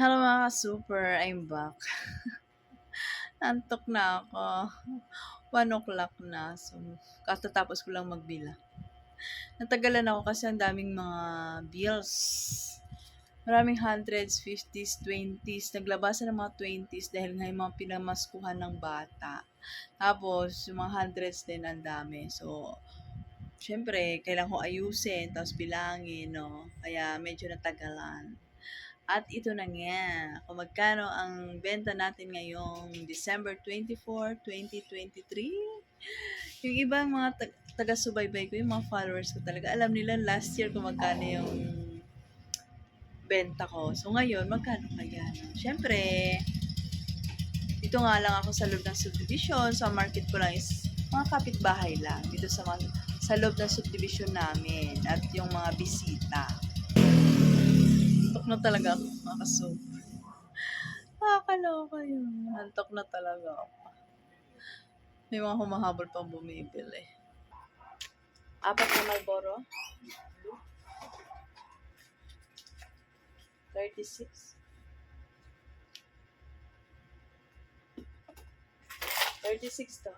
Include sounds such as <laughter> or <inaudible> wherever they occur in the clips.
Hello mga super, I'm back. <laughs> Antok na ako. 1 o'clock na. So, katatapos ko lang magbila. Natagalan ako kasi ang daming mga bills. Maraming hundreds, fifties, twenties. Naglabasan ng mga twenties dahil nga yung mga pinamaskuhan ng bata. Tapos, yung mga hundreds din ang dami. So, syempre, kailangan ko ayusin, tapos bilangin, no? Kaya medyo natagalan. At ito na nga, kung magkano ang benta natin ngayong December 24, 2023. Yung ibang mga tag- taga-subaybay ko, yung mga followers ko talaga, alam nila last year kung magkano yung benta ko. So ngayon, magkano kaya? Siyempre, dito nga lang ako sa loob ng subdivision. So, ang market ko lang is mga kapitbahay lang. Dito sa, mga, sa loob ng subdivision namin. At yung mga bisita. Antok na talaga ako, mga kasub. Nakakaloka yun. Antok na talaga ako. May mga humahabol pang bumibili. Apat na Malboro. 36. 36 to.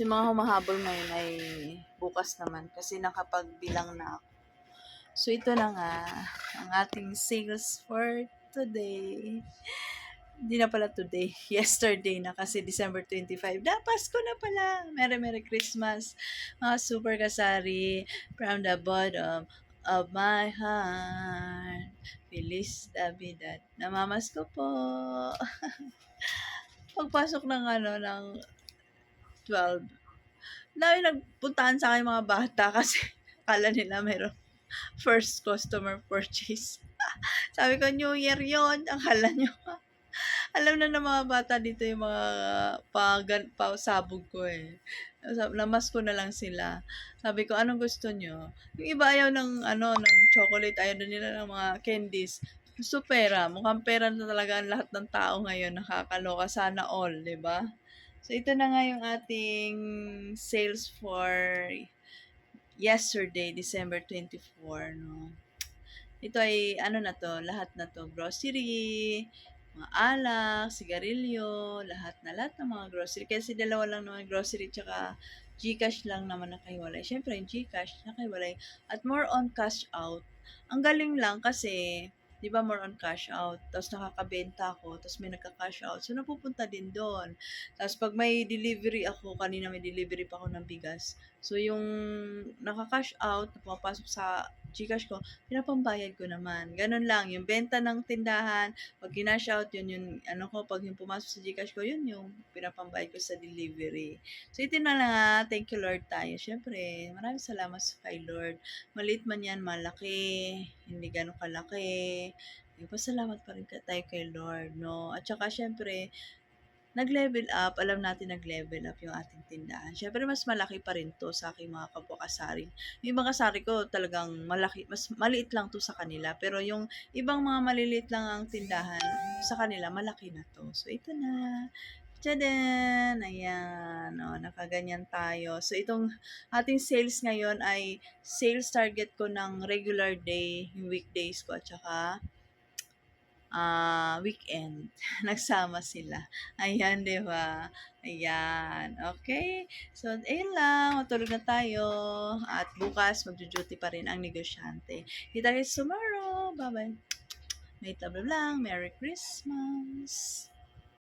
Si mga humahabol ngayon ay bukas naman kasi nakapagbilang na ako. So ito na nga ang ating sales for today. Hindi na pala today. <laughs> Yesterday na kasi December 25. Na Pasko na pala. Merry Merry Christmas. Mga super kasari from the bottom of my heart. Feliz Navidad. Namamas ko po. <laughs> Pagpasok ng ano, ng 12. Dami nagpuntahan sa akin mga bata <laughs> kasi akala nila meron first customer purchase. <laughs> Sabi ko, New Year yon <laughs> Akala nyo. Alam na ng mga bata dito yung mga pagan, pasabog ko eh. Namas ko na lang sila. Sabi ko, anong gusto nyo? Yung iba ayaw ng, ano, ng chocolate, ayaw na nila ng mga candies. Gusto pera. Mukhang pera na talaga ang lahat ng tao ngayon. Nakakaloka. Sana all, di ba? So, ito na nga yung ating sales for yesterday, December 24, no? Ito ay, ano na to, lahat na to, grocery, mga alak, sigarilyo, lahat na, lahat ng mga grocery. Kasi dalawa lang naman grocery, tsaka Gcash lang naman nakahiwalay. Siyempre, yung Gcash, nakahiwalay. At more on cash out. Ang galing lang kasi, di ba more on cash out, tapos nakakabenta ako, tapos may nagka-cash out, so napupunta din doon. Tapos pag may delivery ako, kanina may delivery pa ako ng bigas, so yung naka-cash out, na sa Gcash ko, pinapambayad ko naman. Ganun lang, yung benta ng tindahan, pag kinash out, yun yung, ano ko, pag yung pumasok sa Gcash ko, yun yung pinapambayad ko sa delivery. So, ito na lang, ah. thank you Lord tayo. Siyempre, maraming salamat sa kay Lord. Maliit man yan, malaki, hindi ganun kalaki. Pasalamat pa rin ka- tayo kay Lord, no? At saka, syempre, nag-level up, alam natin nag-level up yung ating tindahan. Syempre, mas malaki pa rin to sa aking mga kapwa-kasari. Yung mga kasari ko talagang malaki, mas maliit lang to sa kanila. Pero yung ibang mga maliliit lang ang tindahan, sa kanila, malaki na to. So, ito na. Tchadan! Ayan. O, nakaganyan tayo. So, itong ating sales ngayon ay sales target ko ng regular day, yung weekdays ko, at saka ah weekend. <laughs> Nagsama sila. Ayan, di ba? Ayan. Okay. So, ayun lang. Matulog na tayo. At bukas, magjo-duty pa rin ang negosyante. Kita guys tomorrow. Bye-bye. May tabla lang. Merry Christmas.